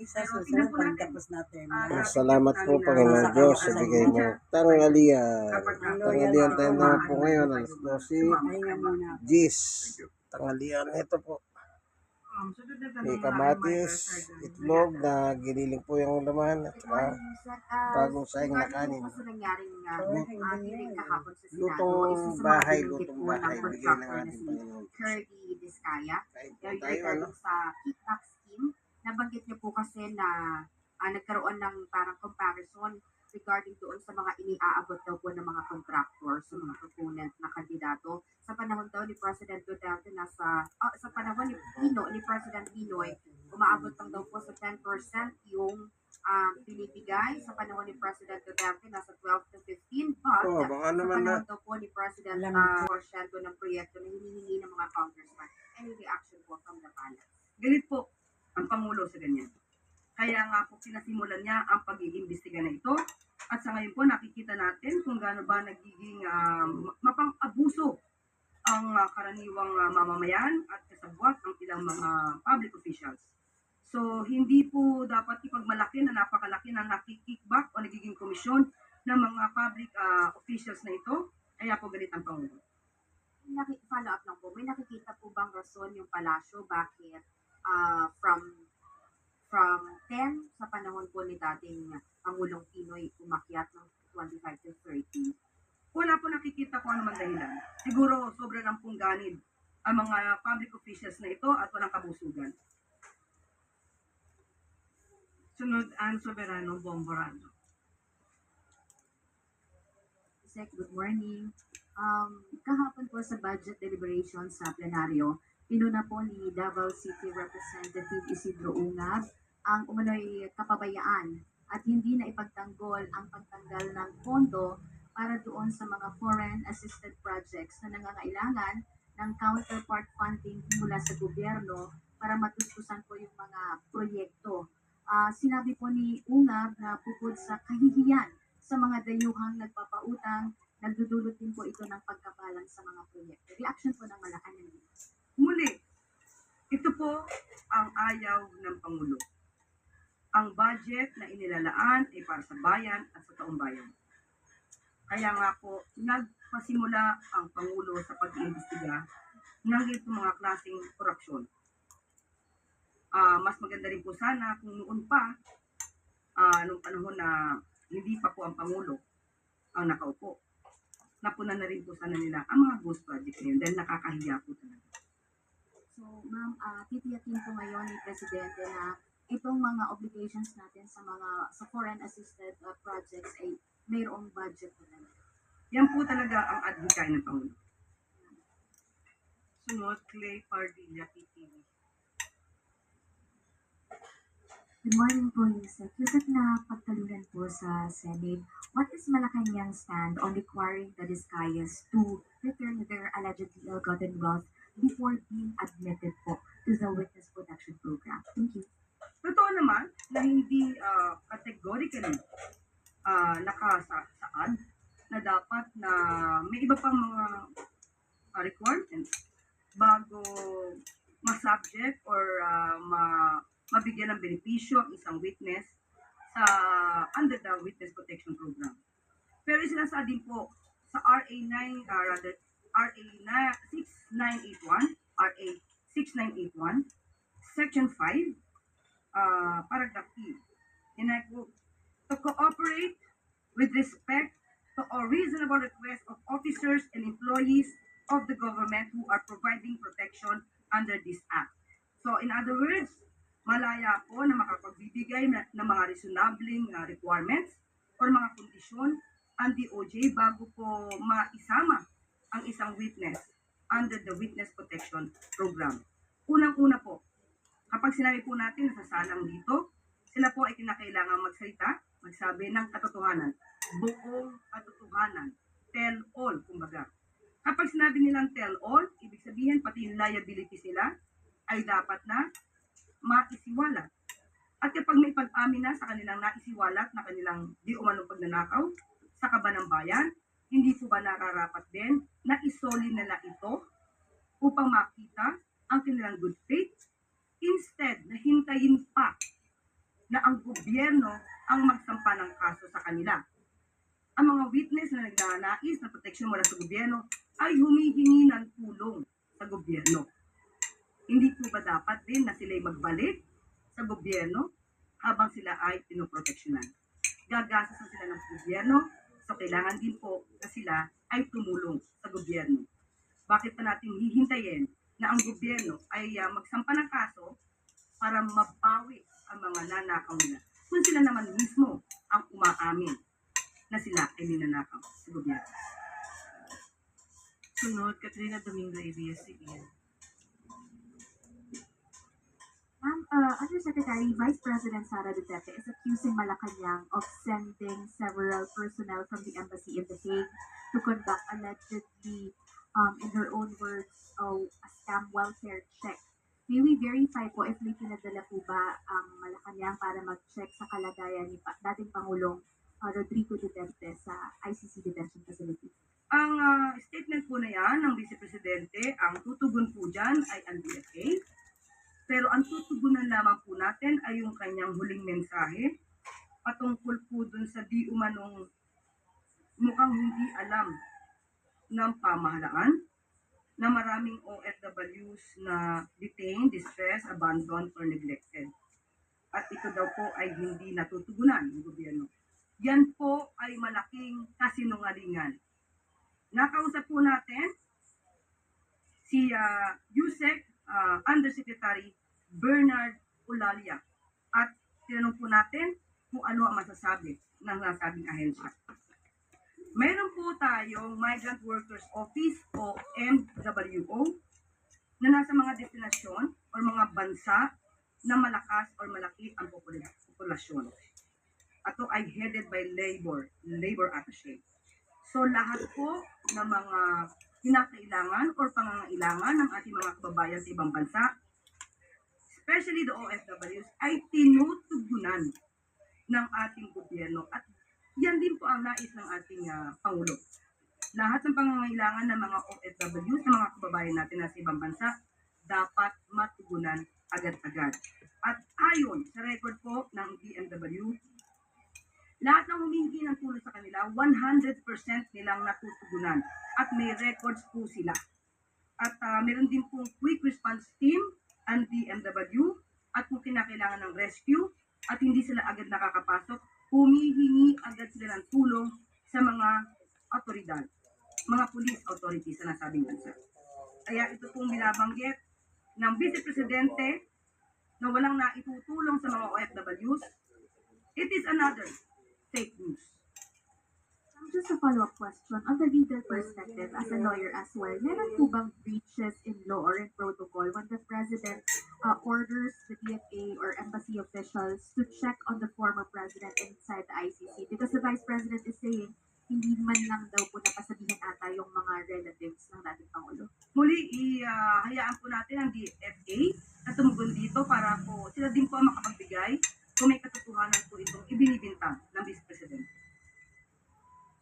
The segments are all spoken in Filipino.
Sa susunod, pagtapos natin. Ah, Salamat po, Panginoon Diyos, sa bigay mo tanghalian. Tanghalian tayo na po ngayon, alas 12. Pahinga muna. Gis. Tanghalian, ito po. Um, May mga kamatis, itlog na giniling po yung laman at saka bagong saing na kanin. Lutong bahay, lutong bahay, ng bigay ng ating Panginoon. Kirby Discaya. Kain po Yung tayo, ano? sa nabanggit niyo po kasi na ah, nagkaroon ng parang comparison regarding doon sa mga iniaabot daw po ng mga contractor sa mga proponent na kandidato. Sa panahon daw ni President Duterte, nasa, ah, sa panahon ni Pino, ni President Pinoy, umaabot lang daw po sa 10% yung um, binibigay. Sa panahon ni President Duterte, nasa 12 to 15. But, Oh, baka sa naman na. panahon daw po ni President uh, porsyento ng proyekto na hinihingi ng mga congressman. Any reaction po from the palace? Ganit po ang Pangulo sa ganyan. Kaya nga po sinasimulan niya ang pag-iimbestiga na ito. At sa ngayon po nakikita natin kung gaano ba nagiging um, mapang-abuso ang ah, karaniwang ah, mamamayan at kasabwat ang ilang mga public officials. So, hindi po dapat ipagmalaki na napakalaki na nakikickback o nagiging komisyon ng mga public ah, officials na ito. Kaya po ganit ang Pangulo. Follow up lang po, may nakikita po bang rason yung palasyo bakit ah, from from 10 sa panahon po ni dating Pangulong Pinoy umakyat ng 25 to 30? wala po nakikita ko man dahilan. Siguro sobra lang pong ganid ang mga public officials na ito at walang kabusugan. Sunod ang Soberano Bomborano. Sec, good morning. Um, kahapon po sa budget deliberation sa plenaryo, pinuna po ni Davao City Representative Isidro Ungab ang umano'y kapabayaan at hindi na ipagtanggol ang pagtanggal ng pondo para doon sa mga foreign assisted projects na nangangailangan ng counterpart funding mula sa gobyerno para matuskusan po yung mga proyekto. Ah, sinabi po ni Ungab na bukod sa kahihiyan sa mga dayuhang nagpapautang, nagdudulot din po ito ng pagkabalang sa mga proyekto. Reaction po ng Malacanang. Muli, ito po ang ayaw ng Pangulo. Ang budget na inilalaan ay para sa bayan at sa taong bayan. Kaya nga po, nagpasimula ang Pangulo sa pag-iimbestiga ng ito mga klaseng korupsyon. Ah, mas maganda rin po sana kung noon pa, ah, nung panahon na hindi pa po ang Pangulo ang nakaupo, napunan na rin po sana nila ang mga ghost project na yun dahil nakakahiya po talaga. So, ma'am, uh, titiyakin po ngayon ni Presidente na itong mga obligations natin sa mga sa foreign assisted uh, projects ay mayroong budget po talaga. Yan po talaga ang adhikay ng Pangulo. Sunod, Clay Pardilla, PTV. Good morning po, Yusek. Yusek na pagtalunan po sa Senate, what is Malacanang's stand on requiring the Discayas to return their allegedly ill-gotten wealth before being admitted po to the witness protection program? Thank you. Totoo naman na hindi ah, categorically uh, nakasaad na dapat na may iba pang mga ah, requirements bago ma-subject or ah, ma mabigyan ng benepisyo ang isang witness sa under the witness protection program. Pero sinasabi po sa RA 9 ah, rather RA 6981 RA 6981 section 5 uh, paragraph E. And I quote, to cooperate with respect to all reasonable requests of officers and employees of the government who are providing protection under this act. So in other words, malaya po na makapagbibigay ng mga reasonabling uh, requirements or mga kondisyon ang DOJ bago po maisama ang isang witness under the Witness Protection Program. Unang-una po, kapag sinabi po natin na sasalang dito, sila po ay kinakailangan magsalita, magsabi ng katotohanan, buong katotohanan, tell all, kumbaga. Kapag sinabi nilang tell all, ibig sabihin pati yung liability sila ay dapat na maisiwalat. At kapag may pag-amin na sa kanilang naisiwalat na kanilang di umanong pagnanakaw sa kaba ng bayan, hindi po ba nararapat din na isoli nila ito upang makita ang kanilang good faith instead na hintayin pa na ang gobyerno ang magsampa ng kaso sa kanila. Ang mga witness na nagnanais na proteksyon mula sa gobyerno ay humihingi ng tulong sa gobyerno. Hindi po ba dapat din na sila'y magbalik sa gobyerno habang sila ay pinoproteksyonan? Gagastos na sila ng gobyerno, so kailangan din po na sila ay tumulong sa gobyerno. Bakit pa natin hihintayin na ang gobyerno ay ah, magsampa ng kaso para mabawi ang mga nanakaw nila? Kung sila naman mismo ang umaamin na sila ay ninanakaw sa gobyerno. Sunod, Katrina Domingo ABS-CBN. Ma'am, uh, Undersecretary Vice President Sara Duterte is accusing Malacanang of sending several personnel from the embassy in The Hague to conduct allegedly, um, in her own words, oh, a scam welfare check. May we verify po if may pinadala po ba ang Malacanang para mag-check sa kalagayan ni pa- dating Pangulong uh, Rodrigo Duterte sa ICC detention facility? Ang ah, statement po na yan ng Vice Presidente, ang tutugon po dyan ay ang DFA. Pero ang tutugunan lamang po natin ay yung kanyang huling mensahe patungkol po dun sa di umanong mukhang hindi alam ng pamahalaan na maraming OFWs na detained, distressed, abandoned, or neglected. At ito daw po ay hindi natutugunan ng gobyerno. Yan po ay malaking kasinungalingan. Nakausap po natin si uh, Yusek ah, Undersecretary Bernard Ulalia at tinanong po natin kung ano ang masasabi ng nasabing ahensya. Tayong Migrant Workers Office o MWO na nasa mga destinasyon o mga bansa na malakas o malaki ang popula- populasyon. Ito ay headed by labor, labor attaché. So lahat po ng mga kinakailangan or pangangailangan ng ating mga kababayan sa ibang bansa, especially the OFWs, ay tinutugunan ng ating gobyerno. At yan din po ang nais ng ating ah, Pangulo. Lahat ng pangangailangan ng mga OFWs, ng mga kababayan natin na sa ibang bansa, dapat matugunan agad-agad. At ayon sa record po ng DMW, lahat ng humihingi ng tulong sa kanila, 100% nilang natutugunan. At may records po sila. At ah, meron din pong quick response team ang DMW at kung kinakailangan ng rescue at hindi sila agad nakakapasok, humihingi agad sila ng tulong sa mga otoridad, mga police authorities sa nasabing bansa. Kaya ito pong binabanggit ng Vice Presidente na walang naitutulong sa mga OFWs, it is another fake news. Just a follow-up question. On the legal perspective, as a lawyer as well, meron po bang breaches in law or in protocol when the President uh, orders the DFA or embassy officials to check on the former President inside the ICC? Because the Vice President is saying, hindi man lang daw po napasabihan ata yung mga relatives ng dating Pangulo. Muli, ihayaan po natin ang DFA na tumugon dito para po sila din po ang makapagbigay kung may katotohanan po itong ibinibintang ng Vice President.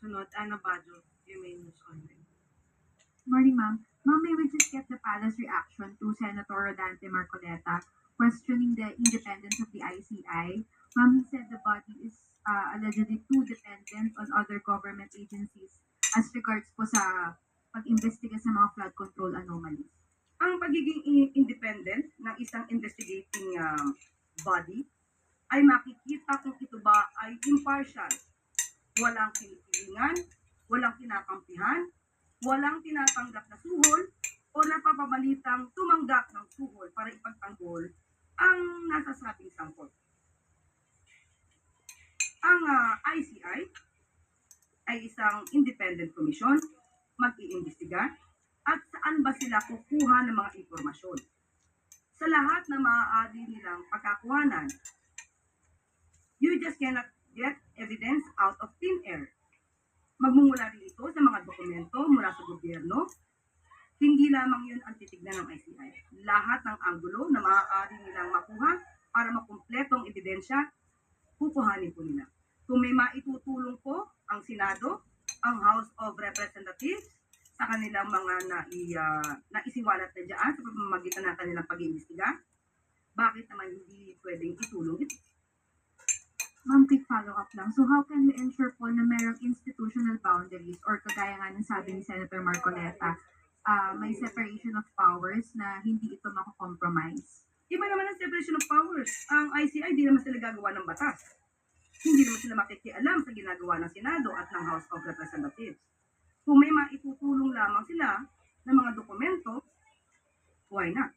Sunod, Ana Bajo, UMA News Online. Morning, ma'am. Ma'am, may we just get the palace reaction to Senator Rodante Marcoleta questioning the independence of the ICI? Ma'am, he said the body is uh, allegedly agencies as regards po sa pag-imbestiga sa mga flood control anomalies. Ang pagiging independent ng isang investigating um, body ay makikita kung ito ba ay impartial. Walang kinikilingan, walang kinakampihan, walang tinatanggap na suhol, o napapabalitang tumanggap ng suhol para ipagtanggol ang nasasabing sangkot. Ang ah, ICI ay isang independent commission, mag-iimbestiga, at saan ba sila kukuha ng mga impormasyon. Sa lahat na maaari nilang pagkakuhanan, you just cannot get evidence out of thin air. Magmumula rin ito sa mga dokumento mula sa gobyerno. Hindi lamang yun ang titignan ng ICI. Lahat ng anggulo na maaari nilang makuha para makumpletong ebidensya, kukuhanin po nila. Kung may maitutulong po ang Senado, ang House of Representatives, sa kanilang nai, uh, naisiwalat na dyan sa pamamagitan ng kanilang pag-iimbestiga, bakit naman hindi pwedeng itulong ito? follow-up lang. So how can we ensure po na merong institutional boundaries or kagaya nga ng sabi ni Senator Marcoleta, ah, may separation of powers na hindi ito makakompromise? Iba naman ang separation of powers. Ang ICI, di naman sila gagawa ng batas. Hindi naman sila makikialam sa ginagawa ng Senado at ng House of Representatives. Kung may maitutulong lamang sila ng mga dokumento, why not?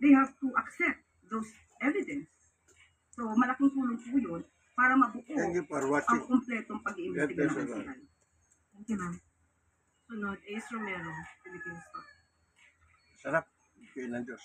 They have to accept those evidence. So, malaking tulong po yun para mabuo Thank you for ang watching. kumpletong pag-iimbestiga ng you. ICI. Thank you, ma'am. Sunod, Ace Romero, Philippine Star. Sarap. Bigay ng Diyos.